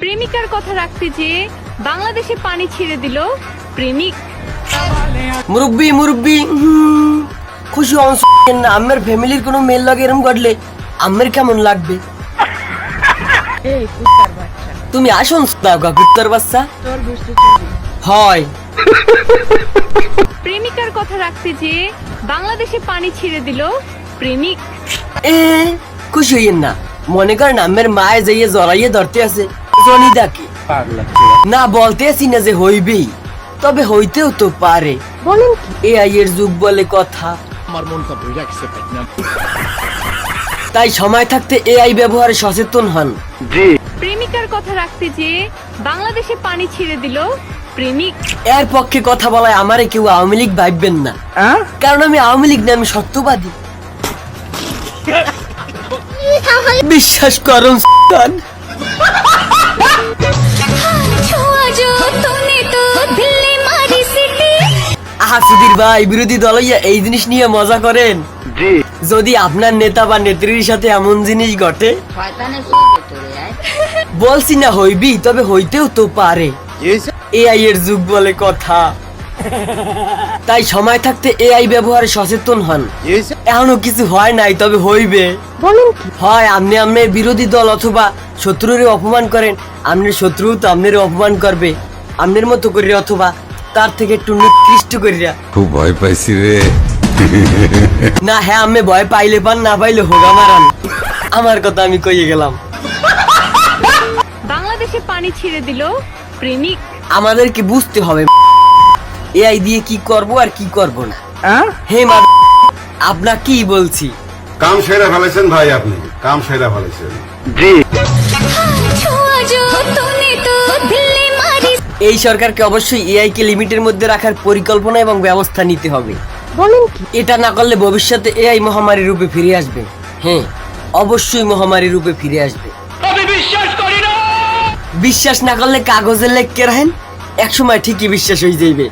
প্রেমিকার কথা রাখতে যে বাংলাদেশে পানি ছেড়ে দিল প্রেমিক। মুরব্বি মুরব্বি খুশি হন না আমার ফ্যামিলির কোনো মেল লাগে এরম ঘটলে আমার কেমন লাগবে? তুমি আসুন কুত্তর বাচ্চা? হয়। প্রেমিকার কথা রাখতে যে বাংলাদেশে পানি ছেড়ে দিল প্রেমিক। এ খুশি হইয়েন না। মনে করেন আমার মায়ে যাইয়ে জড়াইয়ে ধরতে আছে। জনিদাকে না বলতে আছি না যে হইবেই তবে হইতেও তো পারে। বলেন এ আইয়ের যুগ বলে কথা। আমার মনটা বুঝা গেছে তাই সময় থাকতে এআই ব্যবহারে সচেতন হন। জি। প্রেমিকার কথা রাখতে যে বাংলাদেশে পানি ছেড়ে দিল প্রেমিক। এর পক্ষে কথা বলায় আমারে কেউ আওয়ামী লীগ ভাববেন না। কারণ আমি আওয়ামী লীগ না আমি সত্যবাদী বিশ্বাস করুন সুধীর ভাই বিরোধী দলইয়া এই জিনিস নিয়ে মজা করেন? যদি আপনার নেতা বা নেত্রীর সাথে এমন জিনিস ঘটে? বলছি না হইবি তবে হইতেও তো পারে। এআই এর যুগ বলে কথা। তাই সময় থাকতে এআই ব্যবহারে সচেতন হন। এখনও কিছু হয় নাই তবে হইবে। বলেন হয় আপনি আপনার বিরোধী দল অথবা শত্রুরে অপমান করেন আপনার শত্রু তো আপনার অপমান করবে। আপনার মতো করে অথবা তার থেকে একটু নিকৃষ্ট করিয়া। খুব ভয় পাইছি রে। না হ্যাঁ আমি ভয় পাইলে পান না পাইলে হোগা মারান। আমার কথা আমি কইয়ে গেলাম। বাংলাদেশে পানি ছেড়ে দিল প্রেমিক। আমাদেরকে বুঝতে হবে? এআই দিয়ে কি করব আর কি করব না? হে মা আপনার কি বলছি। কাম সেরা ফেলেছেন ভাই আপনি। কাম সেরা ফেলেছেন। এই সরকারকে অবশ্যই এআই কে লিমিটের মধ্যে রাখার পরিকল্পনা এবং ব্যবস্থা নিতে হবে। বলেন কি? এটা না করলে ভবিষ্যতে এআই মহামারী রূপে ফিরে আসবে। হ্যাঁ অবশ্যই মহামারী রূপে ফিরে আসবে। বিশ্বাস না! করলে কাগজে লেখকে রাখেন একসময় ঠিকই বিশ্বাস হয়ে যাইবে।